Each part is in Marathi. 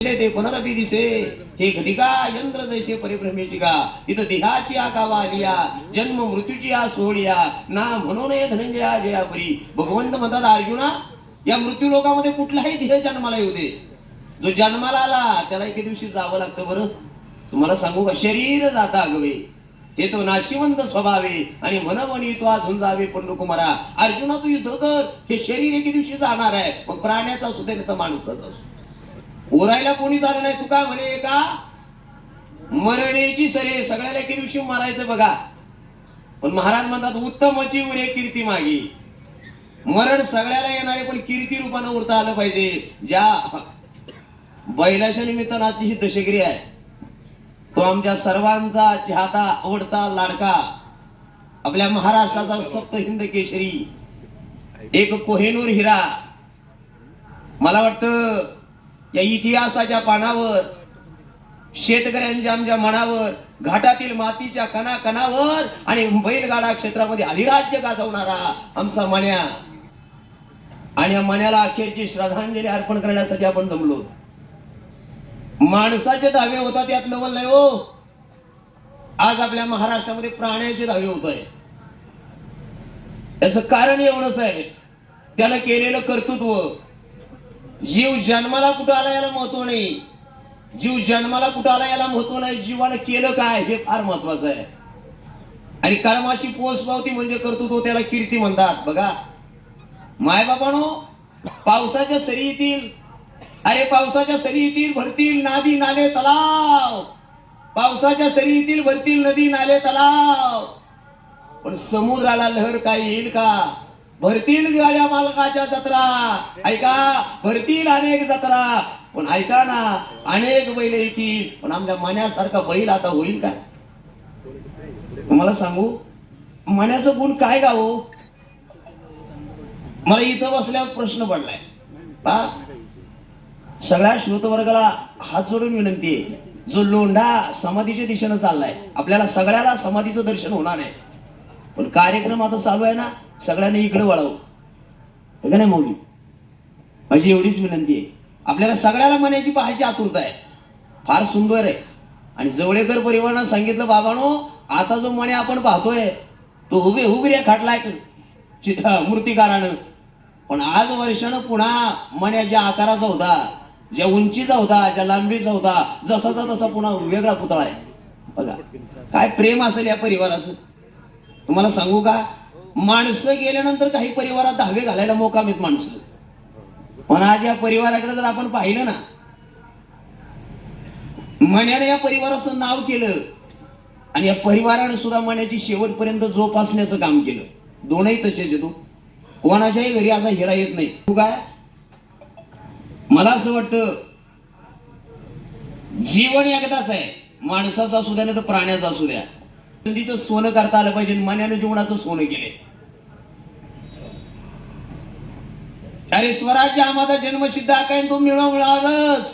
ते पुनरपी दिसे? हे घटिका यंत्र जैसे परिभ्रमेची का? इथं देहाची आकावा आलिया जन्म मृत्यूची आ सोहळिया ना म्हणून धनंजया धनंजया जयापरी भगवंत म्हणतात अर्जुना या मृत्यू लोकामध्ये कुठलाही देह जन्माला येऊ दे. जो जन्माला आला त्याला एके दिवशी जावं लागतं बरं. तुम्हाला सांगू का? शरीर जाता अगवे. हे तो नाशिवंत स्वभावे आणि म्हणवणी तो अजून जावे पंडुकुमारा. अर्जुना तू युद्ध कर. हे शरीर एके दिवशी जाणार आहे. मग प्राण्याचा असू दे नाही तर माणसाचा असू ओरायला कोणी झालं नाही. तू काय म्हणे का मरणेची सरे सगळ्याला एके दिवशी मारायचं बघा. पण महाराज म्हणतात उत्तमची उरे कीर्ती मागी. मरण सगळ्याला येणारे पण कीर्ती रूपानं उरता आलं पाहिजे. ज्या बैलाच्या निमित्तानाची आजची ही दशगिरी आहे. तो आमच्या सर्वांचा चाहता आवडता लाडका. आपल्या महाराष्ट्राचा सप्त हिंद केशरी. एक कोहेनूर हिरा. मला वाटतं या इतिहासाच्या पानावर शेतकऱ्यांच्या आमच्या मनावर घाटातील मातीच्या कणा कणावर आणि बैलगाडा क्षेत्रामध्ये अधिराज्य गाजवणारा आमचा मण्या. आणि या मण्याला अखेरची श्रद्धांजली अर्पण करण्यासाठी आपण जमलो. माणसाचे दावे होतात यात नवल नाही हो. आज आपल्या महाराष्ट्रामध्ये प्राण्याचे दावे होत आहे याचं कारण एवढंच आहे. त्यानं केलेलं कर्तृत्व जीव जन्माला कुठं आला याला महत्त्व नाही. जीव जन्माला कुठं आला याला महत्त्व नाही. जीवानं केलं काय हे फार महत्वाचं आहे. आणि कर्माशी पोचपावती म्हणजे कर्तृत्व त्याला कीर्ती म्हणतात. बघा. मायबापानो पावसाच्या सरी येतील. अरे पावसाच्या सरी येतील भरतील नादी नाले तलाव. पावसाच्या सरी येतील भरतील नदी नाले तलाव. पण समुद्राला लहर काय येईल का? भरतील गाड्या मालकाच्या जत्रा. ऐका भरतील अनेक जत्रा. पण ऐका ना अनेक बैल येतील. पण आमच्या मण्यासारखा बैल आता होईल काय? तुम्हाला सांगू? मण्याचं गुण काय गाव? मला इथं बसल्यावर प्रश्न पडलाय. पा. सगळ्या श्रोतवर्गाला हात जोडून विनंती आहे. जो लोंढा समाधीच्या दिशेनं चाललाय आपल्याला सगळ्याला समाधीचं दर्शन होणार आहे. पण कार्यक्रम आता चालू आहे ना? सगळ्यांनी इकडे वळावं. का नाही मौली? माझी एवढीच विनंती आहे. आपल्याला सगळ्याला म्हणायची पाहायची आतुरता आहे. फार सुंदर आहे. आणि जवळेकर परिवारानं सांगितलं बाबानो आता जो मणे आपण पाहतोय तो हुबे हुबऱ्या खाटलाय चि- मूर्तिकारानं. पण आज वर्षानं पुन्हा मण्याच्या आकाराचा होता ज्या उंचीचा होता ज्या लांबीचा होता जसाचा तसा पुन्हा वेगळा पुतळा आहे. बघा काय प्रेम असेल या परिवाराचं. तुम्हाला सांगू का? माणसं गेल्यानंतर काही परिवारात दहावे घालायला मोका मिळत माणसं. पण आज या परिवाराकडे जर आपण पाहिलं ना मण्याने या परिवाराचं नाव केलं आणि या परिवाराने सुद्धा मण्याची शेवटपर्यंत जोपासण्याचं काम केलं. दोनही तसेच येतो हो. कोणाच्याही घरी असा हिरा येत नाही. तू काय? मला असं वाटतं जीवन एकदाच आहे. माणसाचा असू द्या नाही तर प्राण्याचा असू द्या. संधीचं सोनं करता आलं पाहिजे मण्याने जीवनाचं सोनं केले अरे स्वराज्य आम्हाला जन्मसिद्ध हक्क आहे तो मिळवणारच.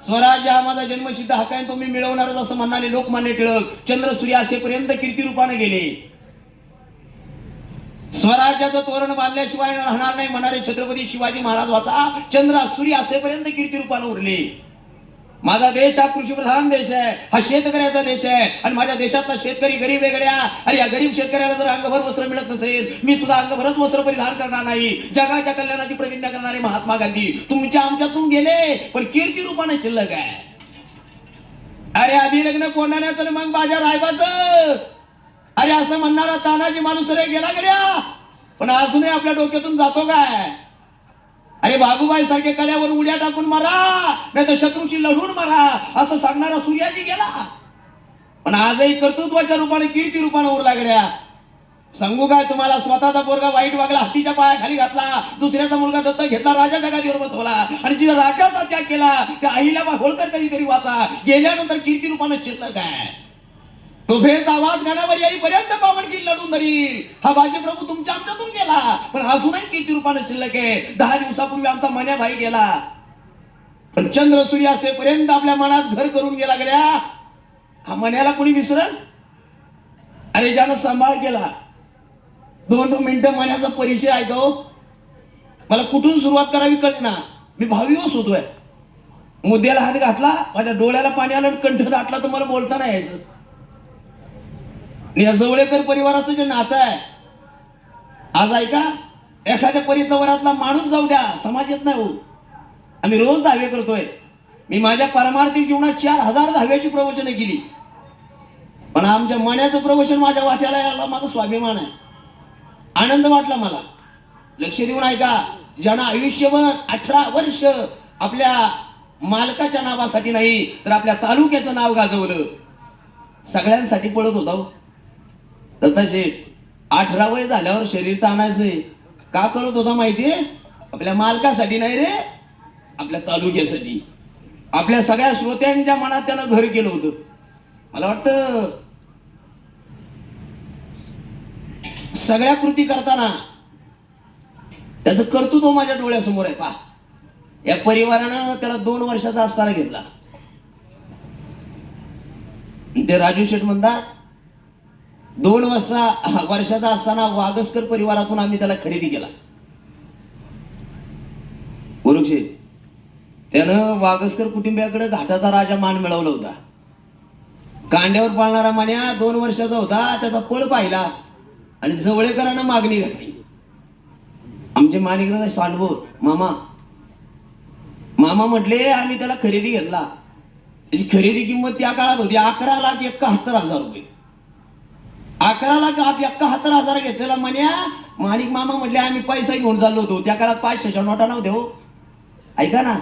स्वराज्य आम्हाला जन्मसिद्ध हक्क आहे तो मी मिळवणारच असं म्हणणारे लोकमान्य टिळक चंद्र सूर्य असेपर्यंत कीर्ती रूपाने गेले. स्वराज्याचं तोरण बांधल्याशिवाय राहणार नाही म्हणणारे छत्रपती शिवाजी महाराज होता चंद्र सूर्य असेपर्यंत कीर्ती रूपाने उरले. माझा देश हा कृषीप्रधान देश आहे. हा शेतकऱ्याचा देश आहे. आणि माझ्या देशातला शेतकरी गरीब वेगळ्या. आणि या गरीब शेतकऱ्याला जर अंगभर वस्त्र मिळत नसेल मी सुद्धा अंगभरच वस्त्र परिधान करणार नाही. जगाच्या कल्याणाची प्रतिज्ञा करणारे महात्मा गांधी तुमच्या आमच्यातून गेले पण कीर्ती रूपाने शिल्लक आहे. अरे आधी लग्न कोणाण्याचं मग माझ्या रायबाचं? अरे असं म्हणणारा तानाजी माणूस रे गेला गड्या पण अजूनही आपल्या डोक्यातून जातो काय? अरे बाबूबाई सारखे कड्यावर उड्या टाकून मारा नाही तर शत्रूशी लढून मारा असं सांगणारा सूर्याजी गेला. पण आजही कर्तृत्वाच्या रूपाने कीर्ती रूपाने उरला गड्या सांगू काय तुम्हाला स्वतःचा पोरगा वाईट वागला हत्तीच्या पायाखाली घातला दुसऱ्याचा मुलगा दत्त घेतला राजा जगातीवर बसवला आणि जिला राजाचा त्याग केला त्या अहिल्याबा होळकर कधीतरी वाचा. गेल्यानंतर कीर्ती रूपाने काय? तो तुफेच आवाज गाण्यावर येईपर्यंत पावनकी लढून धरील. हा बाजी प्रभू तुमच्या आमच्यातून गेला. पण अजूनही किती रूपाने शिल्लक आहे. दहा दिवसापूर्वी आमचा मन्या भाई गेला. पण चंद्र सूर्य असेपर्यंत आपल्या मनात घर करून गेला गड्या. हा मन्याला कोणी विसरल? अरे ज्यानं सांभाळ केला. दोन दोन मिनिटं मन्याचा परिचय ऐकव मला कुठून सुरुवात करावी कटना मी भावी होतोय मुद्द्याला हात घातला. माझ्या डोळ्याला पाणी आलं कंठ दाटला तर मला बोलता नाही यायचं. आणि या जवळेकर परिवाराचं जे नातं आहे आज ऐका एखाद्या परिवारातला माणूस जाऊ द्या समाज येत नाही हो. आम्ही रोज दावे करतोय. मी माझ्या पारमार्थिक जीवनात चार हजार दहाव्याची प्रवचने केली. पण आमच्या मण्याचं प्रवचन माझ्या वाट्याला यायला माझा स्वाभिमान आहे. आनंद वाटला मला. लक्ष देऊन ऐका ज्यांना आयुष्यभर अठरा वर्ष आपल्या मालकाच्या नावासाठी नाही तर आपल्या तालुक्याचं नाव गाजवलं. सगळ्यांसाठी पळत होता हो. हो. अठरा वय झाल्यावर शरीर ताणायचंय. का करत होता माहितीये आपल्या मालकासाठी नाही रे आपल्या तालुक्यासाठी. आपल्या सगळ्या श्रोत्यांच्या मनात त्यानं घर केलं होतं. मला वाटतं सगळ्या कृती करताना त्याचं कर्तृत्व माझ्या डोळ्यासमोर आहे पा या परिवारानं त्याला दोन वर्षाचा असताना घेतला. ते राजू शेठ म्हणतात दोन वाजता वर्षाचा असताना वागसकर परिवारातून आम्ही त्याला खरेदी केला. उरुक्षे त्यानं वागसकर कुटुंबियाकडे घाटाचा राजा मान मिळवला होता. कांड्यावर पाळणारा मान्या दोन वर्षाचा होता त्याचा पळ पाहिला आणि जवळेकरांना मागणी घातली. आमचे माणिकदादा सांडभोर मामा मामा म्हटले आम्ही त्याला खरेदी घेतला. त्याची खरेदी किंमत त्या काळात होती अकरा लाख एकाहत्तर हजार रुपये. अकरा लाख एकाहत्तर हजार घेतलेला म्हण्या? माणिक मामा म्हटले आम्ही पैसा घेऊन चाललो होतो. त्या काळात पाचशेच्या नोटा नव्हत्या हो. ऐका ना.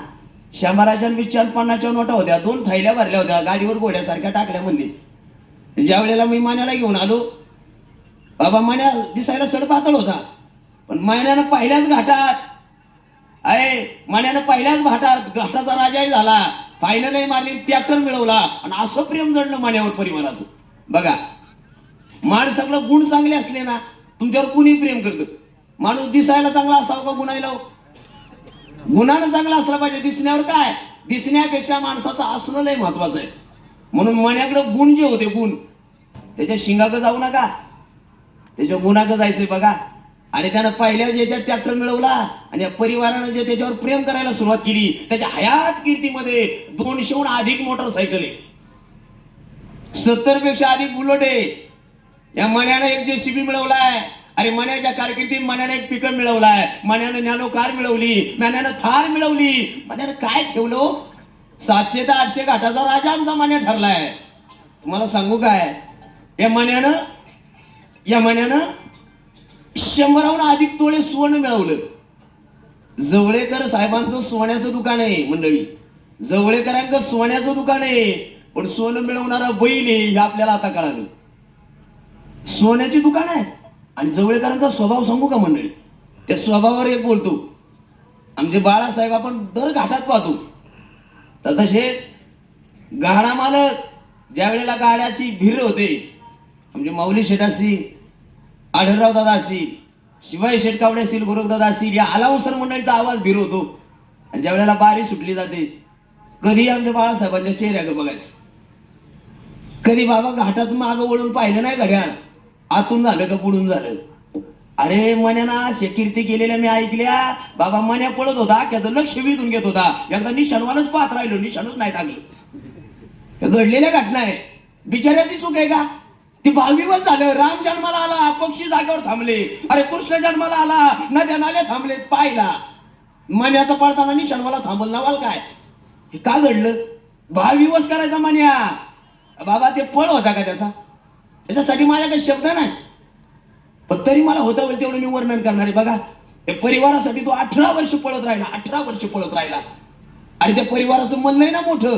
शंभराच्या वीसच्या पन्नासच्या नोटा होत्या. दोन थैल्या भरल्या होत्या. गाडीवर घोड्यासारख्या टाकल्या म्हणले. ज्या वेळेला मी मान्याला घेऊन आलो बाबा मान्या दिसायला सड पातळ होता. पण मान्यानं पहिल्याच घाटात अय मान्यानं पहिल्याच घाटात घाटाचा राजाही झाला. फायनलही मारली ट्रॅक्टर मिळवला. आणि असं प्रेम जडलं मान्यावर परिवाराचं. बघा. माणसाकडं गुण चांगले असले ना तुमच्यावर कुणी प्रेम करतं. माणूस दिसायला चांगला असावा का गुणायला? गुणानं चांगला असला पाहिजे. दिसण्यावर काय? दिसण्यापेक्षा माणसाचं असणं लय महत्वाचं आहे. म्हणून मण्याकडे गुण जे होते गुण. त्याच्या शिंगाकडे जाऊ नका. त्याच्या गुणाकडे जायचंय बघा. आणि त्यानं पहिल्याच याच्यात ट्रॅक्टर मिळवला आणि या परिवारानं जे त्याच्यावर प्रेम करायला सुरुवात केली त्याच्या हयात कीर्तीमध्ये दोनशेहून अधिक मोटरसायकल आहे. सत्तरपेक्षा अधिक बुलेट आहे. या मण्यानं एक जेसीबी मिळवलाय. अरे मण्याच्या कारकिर्दीत मण्याने एक पिकअप मिळवलाय. मण्यानं नॅनो कार मिळवली. मण्यानं थार मिळवली. मण्यानं काय ठेवलं? सातशे ते आठशे घाटाचा राजा आमचा मान्या ठरलाय. तुम्हाला सांगू काय? या मण्यानं या मण्यानं शंभराहून अधिक तोळे सुवर्ण मिळवलं. जवळेकर साहेबांचं सोन्याचं दुकान आहे मंडळी. जवळेकरांचं सोन्याचं दुकान आहे. पण सोनं मिळवणारा बैल आहे हे आपल्याला आता कळालं. सोन्याची दुकान आहे. आणि जवळेकरांचा स्वभाव सांगू का मंडळी? त्या स्वभावावर एक बोलतो. आमचे बाळासाहेब आपण दर घाटात पाहतो. तर तसे गाडा मालक ज्या वेळेला गाड्याची भिर होते म्हणजे माऊली शेठ असतील आढळराव दादा असतील शिवाय शेटकावडे असतील गोरखदादा असतील या अलावसर मंडळीचा आवाज भिर होतो. आणि ज्या वेळेला बारी सुटली जाते कधी आमच्या बाळासाहेबांच्या चेहऱ्याकडे बघायचं? कधी बाबा घाटातून मागं वळून पाहिलं नाही घड्याळ आतून झालं का पुढून झालं? अरे मन्याना अशा कीर्ती केलेल्या मी ऐकल्या. बाबा मन्या पळत होता त्याचं लक्ष वेधून घेत होता. एकदा निशाणवानच पाहत राहिलो निशाणच नाही टाकलं. हे घडलेल्या घटना आहे. बिचाऱ्याची चूक आहे का? ती बालविवाह झालं राम जन्माला आला पक्षी जागेवर थांबले. अरे कृष्ण जन्माला आला नद्या नाल्या थांबले पाहिला. मन्याचा पळताना निशाणवाला थांबल नवाल काय? हे का घडलं? भाविवस करायचा मन्या बाबा ते पळ होता का त्याचा? त्याच्यासाठी माझ्याकडे शब्द नाही. पण तरी मला होता होईल तेवढं मी वर्णन करणार. आहे बघा त्या परिवारासाठी तो अठरा वर्ष पळत राहिला अठरा वर्ष पळत राहिला. आणि त्या परिवाराचं मन नाही ना मोठं.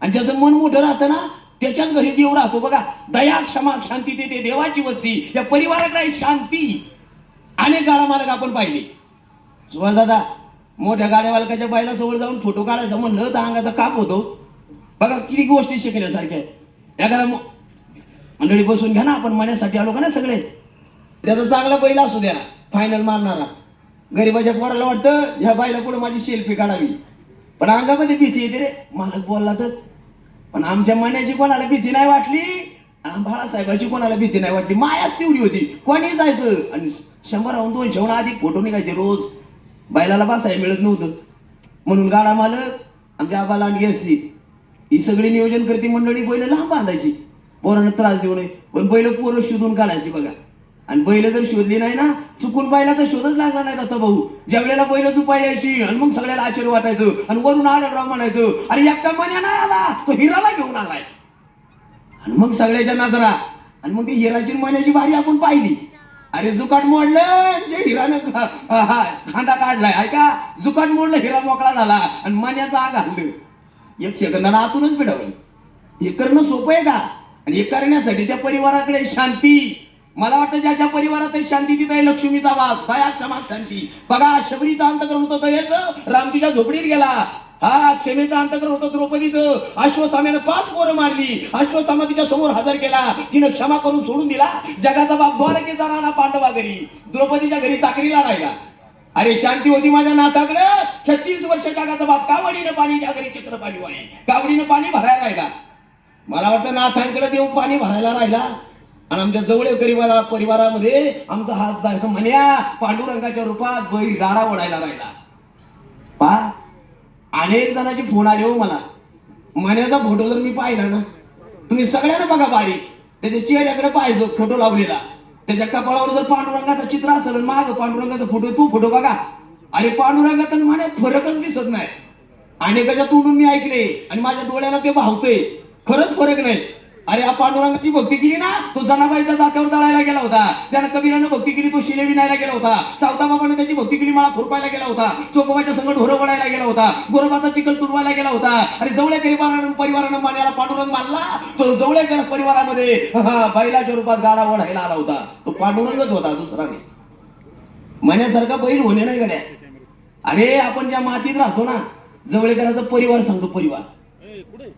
आणि ज्याचं मन मोठं राहतं ना त्याच्याच घरी देव राहतो. बघा दया क्षमा शांती देते देवाची वस्ती. या परिवाराकडे शांती. अनेक गाडा मालक आपण पाहिले. सुभाष दादा मोठ्या गाड्या मालकाच्या बायला जवळ जाऊन फोटो काढायचा म्हणलं तर अंगाचा काप होतो. बघा किती गोष्टी शिकण्यासारख्या आहेत. एखादा मंडळी बसून घ्या ना आपण मण्यासाठी आलो का ना सगळे? त्याचा चांगला पहिला असू द्या फायनल मारणारा. गरीबाच्या पोराला वाटतं ह्या बाईला पुढे माझी सेल्फी काढावी. पण अंगामध्ये भीती येते रे. मालक बोलला तर पण आमच्या मण्याची कोणाला भीती नाही वाटली? आणि बाळासाहेबाची कोणाला भीती नाही वाटली? मायाच तेवढी होती. कोणी जायचं? आणि शंभराहून दोनशेहून अधिक फोटो निघायचे रोज. बैलाला बसायला मिळत नव्हतं. म्हणून गाडा मालक आमच्या आबा लांडगी असती ही सगळी नियोजन करते मंडळी बैल लांब बांधायची. पोरांना त्रास देऊ नये. पण बैल पोरं शोधून काढायची बघा. आणि बैल जर शोधली नाही ना चुकून पाहिला तर शोधच लागला नाही आता भाऊ. ज्या वेळेला बैल चुपाय यायची आणि मग सगळ्याला आश्चर्य वाटायचं आणि वरून आढळराव म्हणायचं अरे एकटा मन्या नाही आला तो हिराला घेऊन आलाय. आणि मग सगळ्याच्या नजरा आणि मग ती हिराची मण्याची बारी आपण पाहिली. अरे जुकाट मोडलं जे हिरानं खांदा काढलाय ऐका. जुकाट मोडलं हिरा मोकळा झाला आणि मण्याचा आग घाललं एक सेकंदाला आतूनच पिढवली हे करणं सोपं आहे का? आणि हे करण्यासाठी त्या परिवाराकडे शांती. मला वाटतं ज्याच्या परिवारात शांती तिथे आहे लक्ष्मीचा वास. दया क्षमा शांती. बघा शबरीचा अंतकरण होतं दयेचं रामतीच्या झोपडीत गेला. हा क्षमेचा अंतकरण होतं द्रौपदीचं. अश्वसाम्यानं पाच पोरं मारली. अश्वसामा तिच्या समोर हजर केला. तिनं क्षमा करून सोडून दिला. जगाचा बाप द्वारकेचा राणा पांडवा घरी. द्रौपदीच्या घरी चाकरीला राहिला. अरे शांती होती माझ्या नाथाकडं. छत्तीस वर्ष जगाचा बाप कावडीनं पाणी त्या घरी चित्र पाणी वाहे. कावडीनं पाणी भरायला राहिला. मला वाटतं नाथांकडे देव पाणी भरायला राहिला. आणि आमच्या जवळ गरीबाला परिवारामध्ये आमचा हात जायचा म्हण्या पांडुरंगाच्या रूपात बैल गाडा ओढायला राहिला. पा अनेक जणांचे फोन आले हो मला. मण्याचा फोटो जर मी पाहिला ना तुम्ही सगळ्यांना बघा बारी. त्याच्या चेहऱ्याकडे पाहिजे फोटो लावलेला. त्याच्या कपाळावर जर पांडुरंगाचं चित्र असेल आणि माग पांडुरंगाचा फोटो तू फोटो बघा. आणि पांडुरंगात आणि फरकच दिसत नाही. अनेकाच्या तोंडून मी ऐकले आणि माझ्या डोळ्याला ते भावतंय. खरंच फरक नाही. अरे हा पांडुरंगाची भक्ती केली ना तो जनाबाईच्या जात्यावर दळायला गेला होता. त्यानं कबीरानं भक्ती केली तो शिले विणायला गेला होता. सावताबाबाने त्याची भक्ती केली मला खुरपायला गेला होता. चोकोबाच्या संघ ढोरं वडायला गेला होता. गोरबाचा चिकल तुडवायला गेला होता. अरे जवळ्या परिवारानं परिवारानं मान्याला पांडुरंग मानला. तो जवळ्या परिवारामध्ये बैलाच्या रूपात गाडा वढायला आला होता. तो पांडुरंगच होता दुसरा नाही. मण्यासारखा बैल होणे नाही गड्या. अरे आपण ज्या मातीत राहतो ना जवळेकराचा परिवार सांगतो परिवार.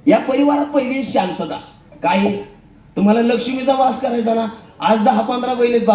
या परिवारात पहिली शांतता. काय? तुम्हाला लक्ष्मीचा वास करायचा ना? आज दहा पंधरा बैल आहेत